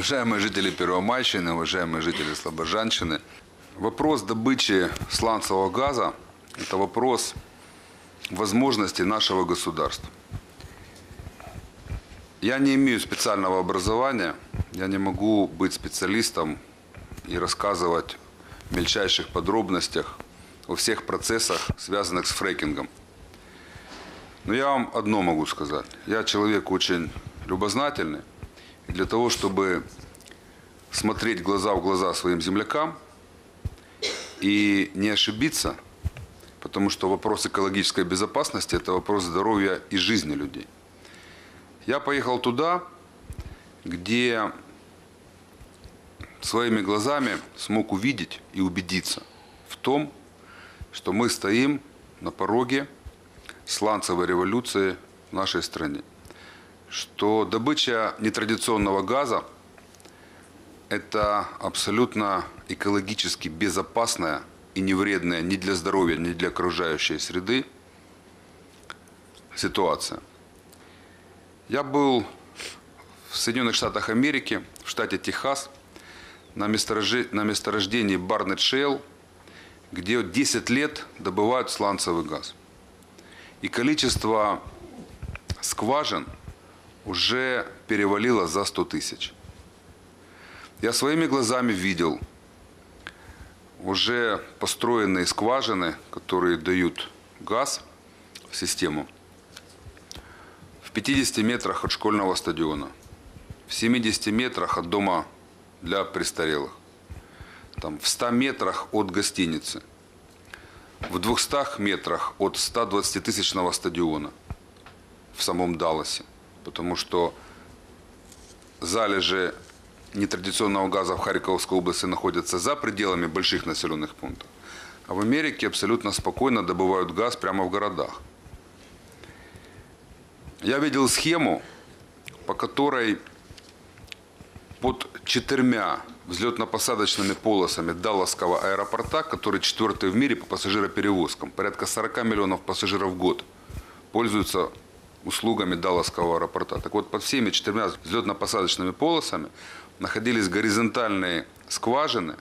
Уважаемые жители Первомайщины, уважаемые жители Слобожанщины, вопрос добычи сланцевого газа – это вопрос возможностей нашего государства. Я не имею специального образования, я не могу быть специалистом и рассказывать в мельчайших подробностях о всех процессах, связанных с фрекингом. Но я вам одно могу сказать. Я человек очень любознательный. Для того, чтобы смотреть глаза в глаза своим землякам и не ошибиться, потому что вопрос экологической безопасности – это вопрос здоровья и жизни людей. Я поехал туда, где своими глазами смог увидеть и убедиться в том, что мы стоим на пороге сланцевой революции в нашей стране. Что добыча нетрадиционного газа – это абсолютно экологически безопасная и не вредная ни для здоровья, ни для окружающей среды ситуация. Я был в Соединенных Штатах Америки, в штате Техас, на месторождении Барнет Шейл, где 10 лет добывают сланцевый газ. И количество скважин уже перевалило за 100 тысяч. Я своими глазами видел уже построенные скважины, которые дают газ в систему – в 50 метрах от школьного стадиона, в 70 метрах от дома для престарелых, там, в 100 метрах от гостиницы, в 200 метрах от 120-тысячного стадиона в самом Далласе, потому что залежи нетрадиционного газа в Харьковской области находятся за пределами больших населенных пунктов. А в Америке абсолютно спокойно добывают газ прямо в городах. Я видел схему, по которой под четырьмя взлетно-посадочными полосами Далласского аэропорта, который четвертый в мире по пассажироперевозкам, порядка 40 миллионов пассажиров в год пользуются услугами Далласского аэропорта. Так вот, под всеми четырьмя взлетно-посадочными полосами находились горизонтальные скважины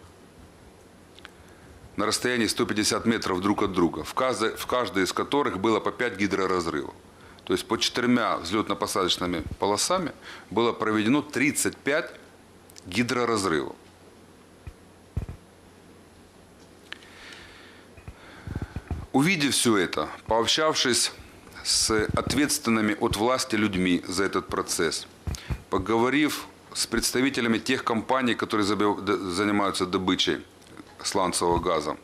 на расстоянии 150 метров друг от друга, в каждой, в каждой из которых было по 5 гидроразрывов. То есть по четырьмя взлетно-посадочными полосами было проведено 35 гидроразрывов. Увидев все это, пообщавшись с ответственными от власти людьми за этот процесс, поговорив с представителями тех компаний, которые занимаются добычей сланцевого газа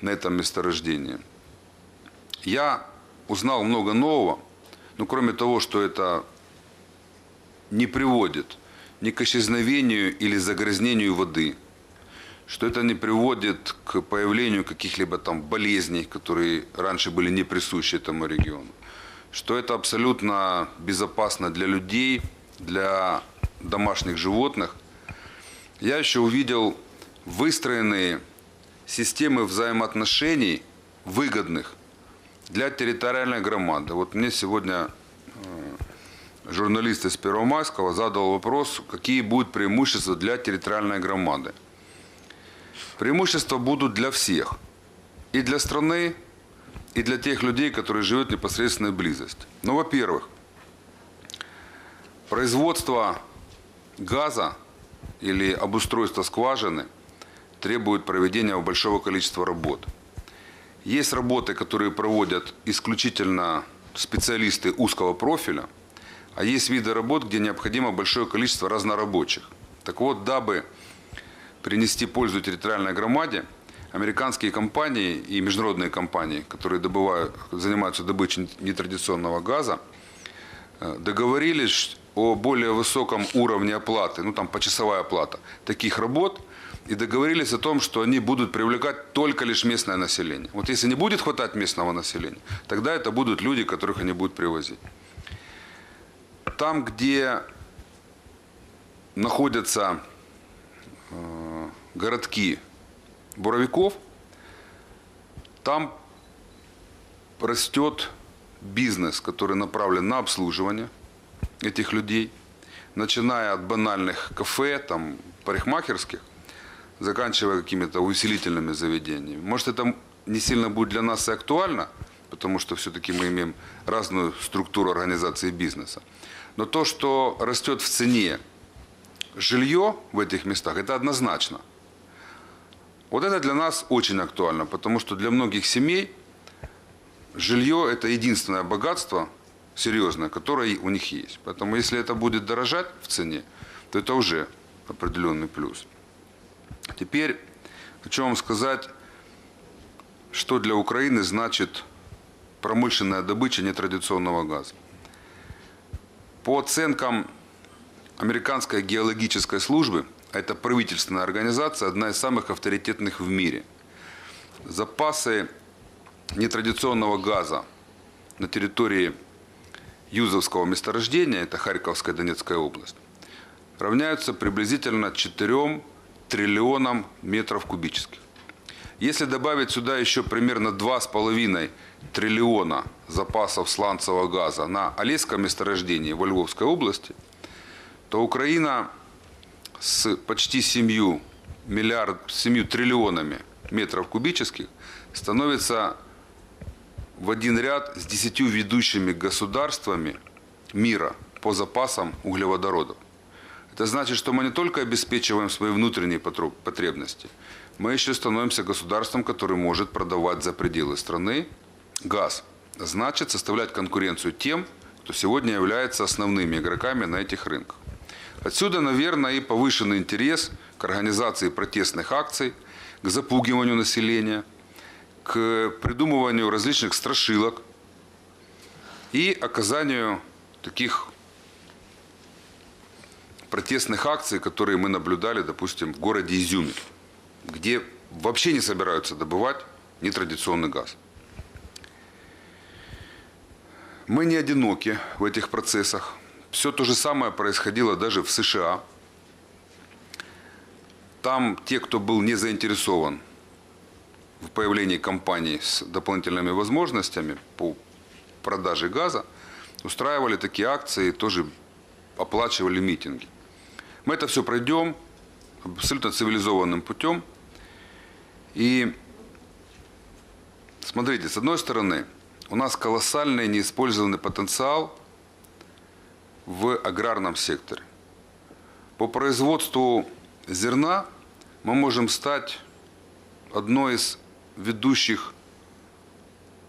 на этом месторождении, я узнал много нового, ну, кроме того, что это не приводит ни к исчезновению или загрязнению воды, что это не приводит к появлению каких-либо там болезней, которые раньше были не присущи этому региону, что это абсолютно безопасно для людей, для домашних животных. Я еще увидел выстроенные системы взаимоотношений выгодных для территориальной громады. Вот мне сегодня э, журналист из Первомайского задал вопрос, какие будут преимущества для территориальной громады. Преимущества будут для всех. И для страны, и для тех людей, которые живут в непосредственной близости. Ну, во-первых, производство газа или обустройство скважины требует проведения большого количества работ – есть работы, которые проводят исключительно специалисты узкого профиля, а есть виды работ, где необходимо большое количество разнорабочих. Так вот, дабы принести пользу территориальной громаде, американские компании и международные компании, которые добывают, занимаются добычей нетрадиционного газа, э, договорились о более высоком уровне оплаты, ну там почасовая оплата таких работ – и договорились о том, что они будут привлекать только лишь местное население. Вот если не будет хватать местного населения, тогда это будут люди, которых они будут привозить. Там, где находятся городки буровиков, там растет бизнес, который направлен на обслуживание этих людей, начиная от банальных кафе, там, парикмахерских, заканчивая какими-то увеселительными заведениями. Может, это не сильно будет для нас и актуально, потому что все-таки мы имеем разную структуру организации бизнеса. Но то, что растет в цене жилье в этих местах, это однозначно. Вот это для нас очень актуально, потому что для многих семей жилье – это единственное богатство серьезное, которое у них есть. Поэтому если это будет дорожать в цене, то это уже определенный плюс. Теперь хочу вам сказать, что для Украины значит промышленная добыча нетрадиционного газа. По оценкам Американской геологической службы, это правительственная организация, одна из самых авторитетных в мире, запасы нетрадиционного газа на территории Юзовского месторождения, это Харьковская Донецкая область, равняются приблизительно 4 триллионам метров кубических. Если добавить сюда еще примерно 2,5 триллиона запасов сланцевого газа на Олесском месторождении во Львовской области, то Украина с почти 7, миллиард, 7 триллионами метров кубических становится в один ряд с 10 ведущими государствами мира по запасам углеводородов. Это значит, что мы не только обеспечиваем свои внутренние потребности, мы еще становимся государством, которое может продавать за пределы страны газ. Значит, составлять конкуренцию тем, кто сегодня является основными игроками на этих рынках. Отсюда, наверное, и повышенный интерес к организации протестных акций, к запугиванию населения, к придумыванию различных страшилок и оказанию таких протестных акций, которые мы наблюдали, допустим, в городе Изюме, где вообще не собираются добывать нетрадиционный газ. Мы не одиноки в этих процессах. Все то же самое происходило даже в США. Там те, кто был не заинтересован в появлении компаний с дополнительными возможностями по продаже газа, устраивали такие акции, тоже оплачивали митинги. Мы это все пройдем абсолютно цивилизованным путем. И смотрите, с одной стороны, у нас колоссальный неиспользованный потенциал в аграрном секторе. По производству зерна мы можем стать одной из ведущих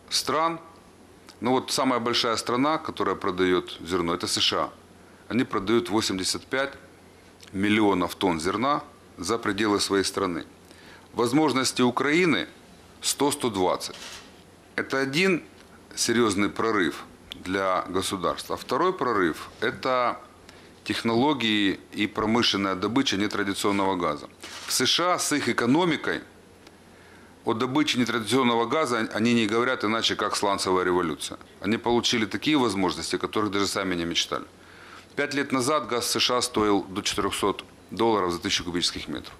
стран. Ну вот самая большая страна, которая продает зерно, это США. Они продают 85 миллионов тонн зерна за пределы своей страны. Возможности Украины 100-120. Это один серьезный прорыв для государства. А второй прорыв – это технологии и промышленная добыча нетрадиционного газа. В США с их экономикой о добыче нетрадиционного газа они не говорят иначе, как сланцевая революция. Они получили такие возможности, которых даже сами не мечтали. Пять лет назад газ США стоил до 400 долларов за тысячу кубических метров.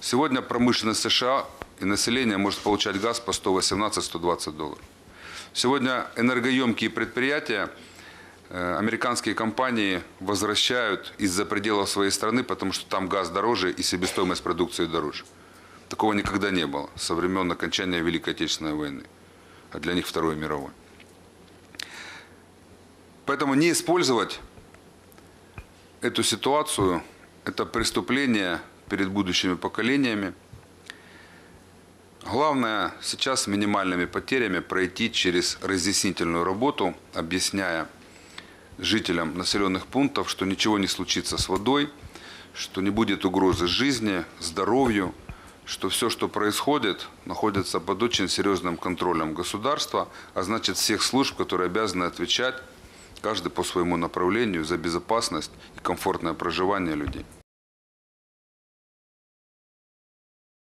Сегодня промышленность США и население может получать газ по 118-120 долларов. Сегодня энергоемкие предприятия, э, американские компании возвращают из-за пределов своей страны, потому что там газ дороже и себестоимость продукции дороже. Такого никогда не было со времен окончания Великой Отечественной войны, а для них Второй мировой. Поэтому не использовать эту ситуацию – это преступление перед будущими поколениями. Главное сейчас с минимальными потерями пройти через разъяснительную работу, объясняя жителям населенных пунктов, что ничего не случится с водой, что не будет угрозы жизни, здоровью, что все, что происходит, находится под очень серьезным контролем государства, а значит всех служб, которые обязаны отвечать каждый по своему направлению за безопасность и комфортное проживание людей.